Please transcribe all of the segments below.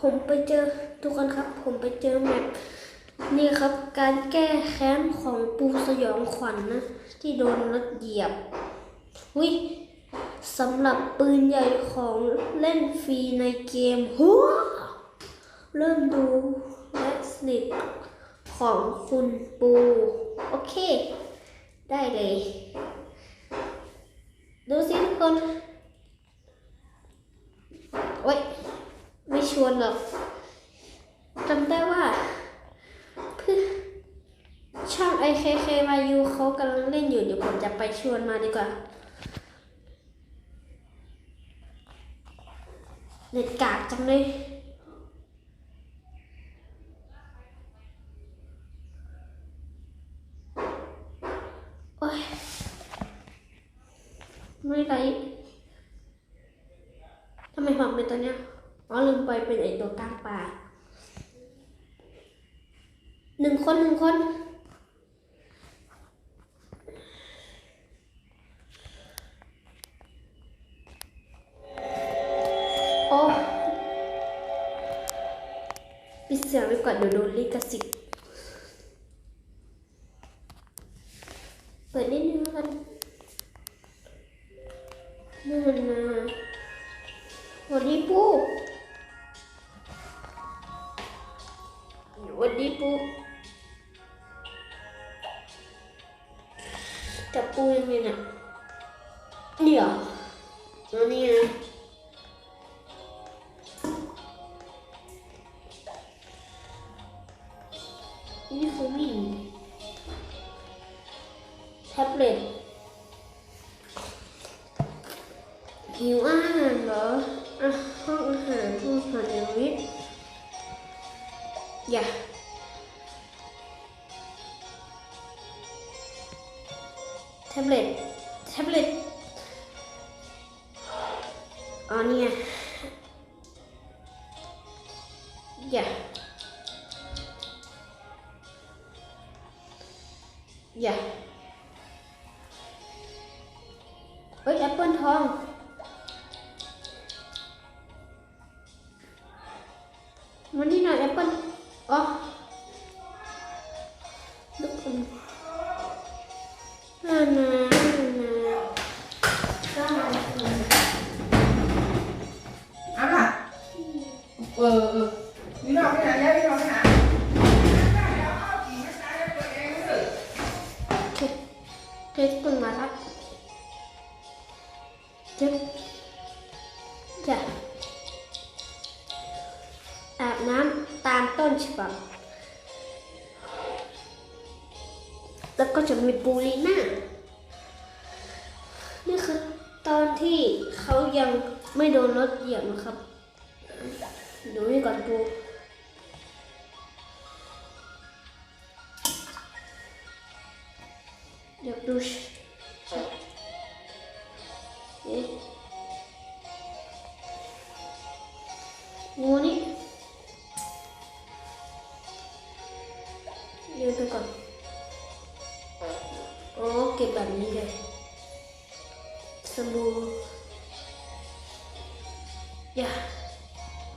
ผมไปเจอทุกคนครับ ผมไปเจอแมปนี่ครับการแก้แค้นของปูสยองขวัญนนะ ที่โดนรถเหยียบวิสำหรับปืนใหญ่ของเล่นฟรีในเกมหัวเริ่มดูและสนิทของคุณปู โอเค ได้เลย ดูสิทุกคน โอ๊ย ไม่ชว นหรอกจำได้ว่าเพื่อนช่อง IKKYU เขากำลังเล่นอยู่เดี๋ยวผมจะไปชวนมาดีกว่าเน็ตกากจังเลย โอ๊ย ไม่ไร ทำไมหอมเป็นตัวเนี้ย อ๋อลืม ไปเป็นไอตัวกลางป่าหนึ่งคนหนึ่งคนโอ้ปิดเสียงไว้ก่อนเดี๋ยวโดนลิขสิทธิ์ สวัสดีปูจับปูยังไงเนี่ยนี่เหรอแล้วนี่นะนี่คือวิ่งแท็บเล็ตหิวอาหารเหรออะห้องอาหารห้องอาหารอย่างนี้อย่า ท็บเล็ตแท็บเล็ตอ๋อเนี่ยอย่าอย่าเฮ้ยแอปเปิลทอง อาบน้ำตามต้นฉบับ แล้วก็จะมีปูลีน่า นี่คือตอนที่เขายังไม่โดนรถเหยียบนะครับ ดูนี่ก่อนปูเดี๋ยวดู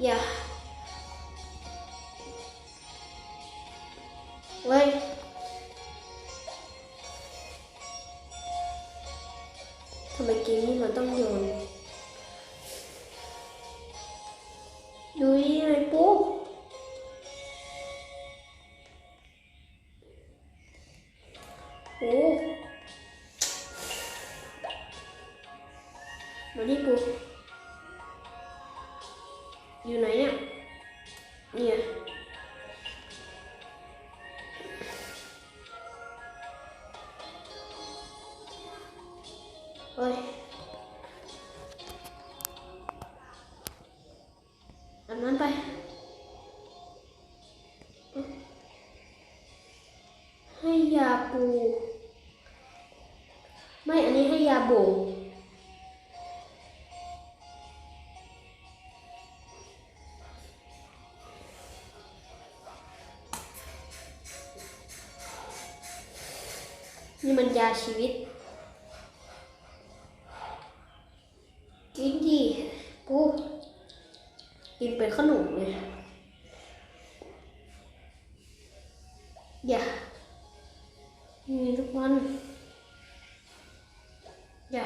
อย่าเว้ยทำไมเกมนี้มัน อันนั้นไปให้ยาปู ไม่อันนี้ให้ยาโบนี่มันยาชีวิต กินเป็นขนมเลยอย่ามีทุกวันอย่า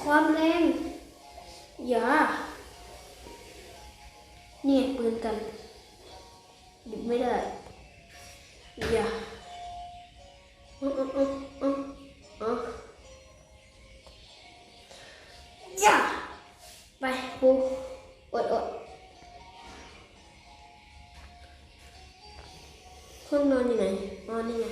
ความแรงอย่าเนี่ยปืนกันหยุดไม่ได้อย่า ห้องนอนอยู่ไหนอ๋อนี่ไ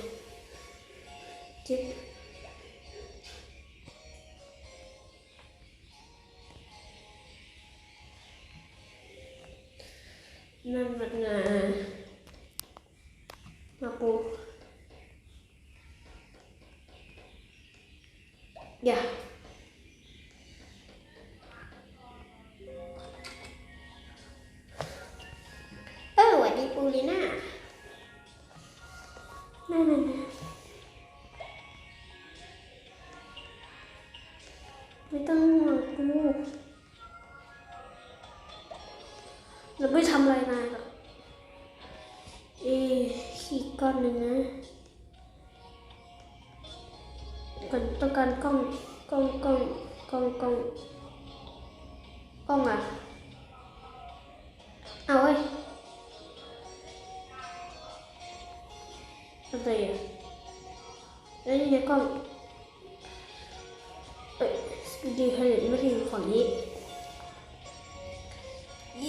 ก้อนหนึ่งนะก่อนต้องการกล้องกล้องกล้องกล้องกล้องกล้องอะเอาเว้ยอะไรอะเอ้ยนี่ไงกล้องเอ้ยสปีดีไฮเลตไม่ถึงฝั่งนี้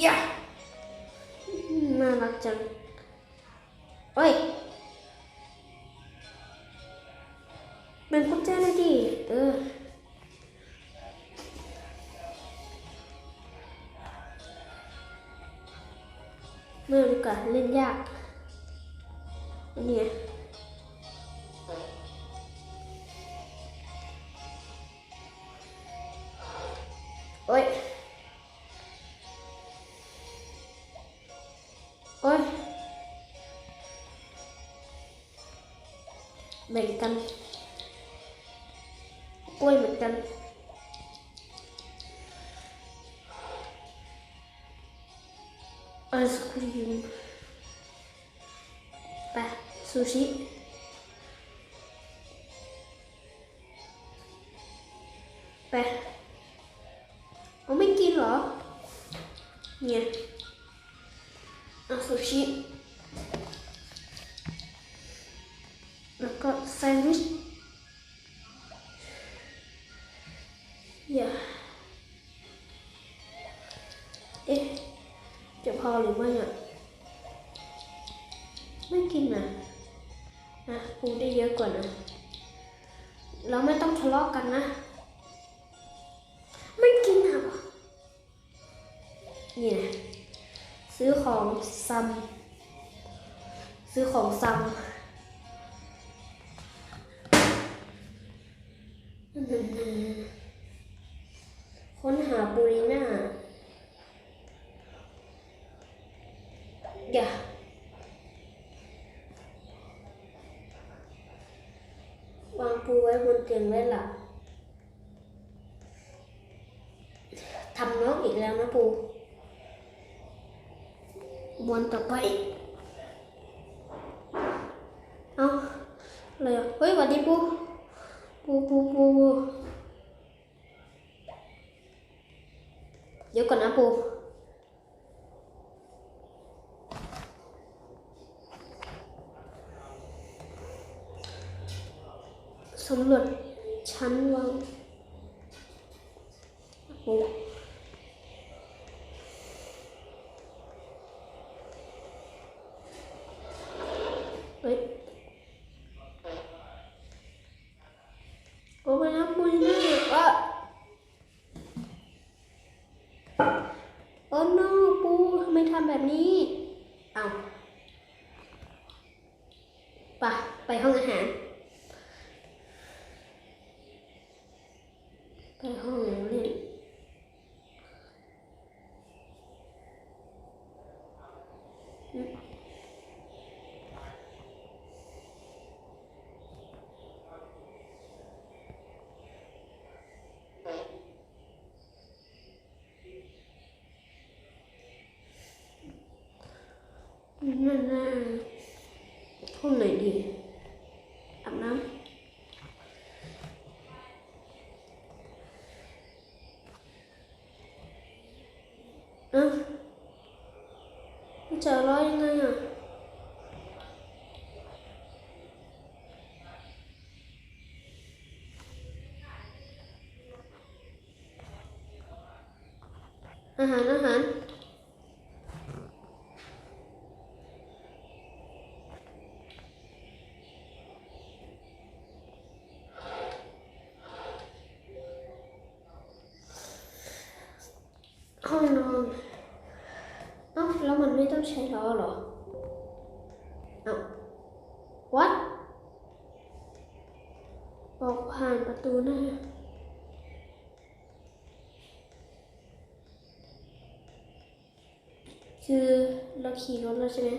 ยะน่ารักจัง เมื่อดีกว่าเล่นยากอันนี้ไง โอ๊ยโอ๊ยแบ่งกัน เราไม่ต้องทะเลาะกันนะ ไม่กินอะนี่นะซื้อของซัม ซื้อของซัมค้นหาบูริน่าอย่าวาง ปูไว้บนเตียงไว้หลับทำน้องอีกแล้วนะปูวันต่อไป เอาเลยเฮ้ยสวัสดีปูปูปูปูปูเดี๋ยวก่อนนะปู สำรวจชั้นวางโอ้เฮ้ยโอ้ไปนะปูนี่อะโอ้ no ปูทำไมทำแบบนี้เอาไปไปห้องอาหาร Bài hồn định hôm nay đi. อาหารอาหารห้องนอนเอ้าแล้วมันไม่ต้องใช้ล้อเหรอเอ้า what ออกผ่านประตูหน้า คือเราขี่รถแล้วใช่ไหม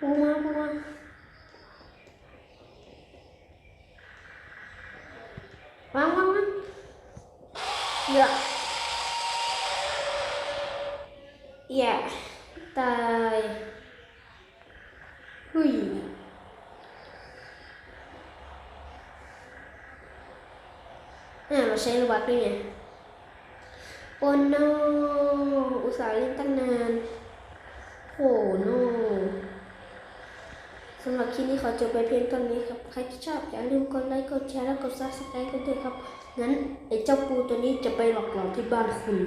ปูมาปูมาวางวางวางเยอะแย่ตายหุย อ่ยเราใช้ระบัดด้วยไงโอ้ no อุตส่าห์เล่นตั้งนานโอ้ no สำหรับคลิปนี้ขอจบไปเพียงตอนนี้ครับ ใครที่ชอบอย่าลืมกดไลค์กดแชร์และกดซับสไครต์กันด้วยครับ งั้นไอ้เจ้าปูตัวนี้จะไปหลอกหลอนที่บ้านคุณ